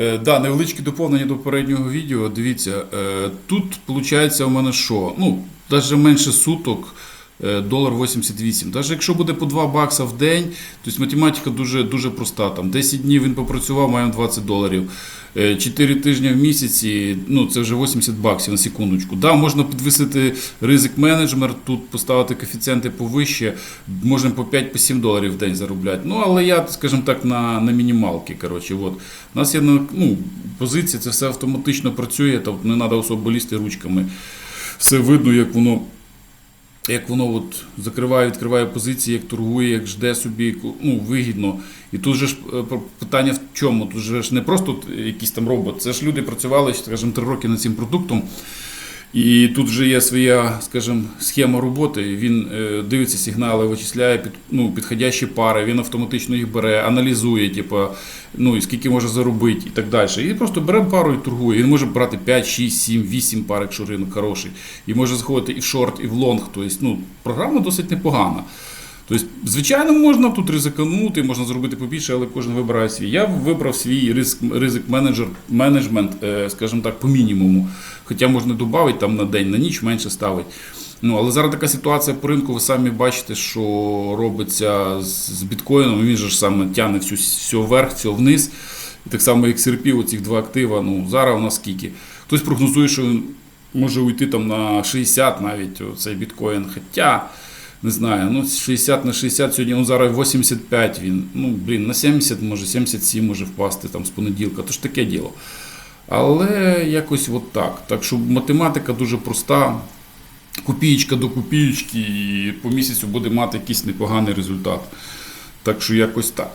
Е, да, невеличке доповнення до попереднього відео. Дивіться, е, тут виходить у мене що? Ну, навіть менше суток. Е, Долар 88. Навіть якщо буде по 2 бакса в день, то математика дуже, дуже проста. Там 10 днів він попрацював, маємо 20 доларів. 4 тижні в місяці, ну це вже 80 баксів на секундочку. Да, можна підвисити ризик менеджмент, тут поставити коефіцієнти повище, можна по 5-7 доларів в день заробляти. Ну, але я, скажімо так, на, на мінімалки. Коротше, от. У нас є ну, позиція, це все автоматично працює, тобто не треба особо лізти ручками. Все видно, як воно. Як воно от закриває, відкриває позиції, як торгує, як жде собі, ну, вигідно. І тут же ж е, питання в чому? Тут же ж не просто якийсь там робот. Це ж люди працювали, скажімо, три роки над цим продуктом. І тут вже є своя, скажімо, схема роботи. Він е, дивиться сигнали, вичисляє під, ну, підходящі пари, він автоматично їх бере, аналізує, типу, ну, і скільки може заробити і так далі. І просто бере пару і торгує. Він може брати 5, 6, 7, 8 пар, якщо ринок хороший. І може заходити і в шорт, і в лонг. Тобто, ну, програма досить непогана. Тобто, звичайно, можна тут ризиканути, можна зробити побільше, але кожен вибирає свій. Я вибрав свій ризик, ризик менеджер, менеджмент, е, скажімо так, по мінімуму. Хоча можна додати там на день, на ніч менше ставити. Ну, але зараз така ситуація по ринку, ви самі бачите, що робиться з біткоїном. Він же ж саме тягне всю, все вверх, все вниз. І так само, як XRP, оці два актива. Ну, зараз у нас скільки. Хтось прогнозує, що він може уйти там на 60 навіть цей біткоін. Хоча. Не знаю, ну 60 на 60 сьогодні, ну зараз 85 він. Ну, блін, на 70 може, 77 може впасти там з понеділка, то ж таке діло. Але якось от так. Так що математика дуже проста. Копієчка до копієчки, і по місяцю буде мати якийсь непоганий результат. Так що якось так.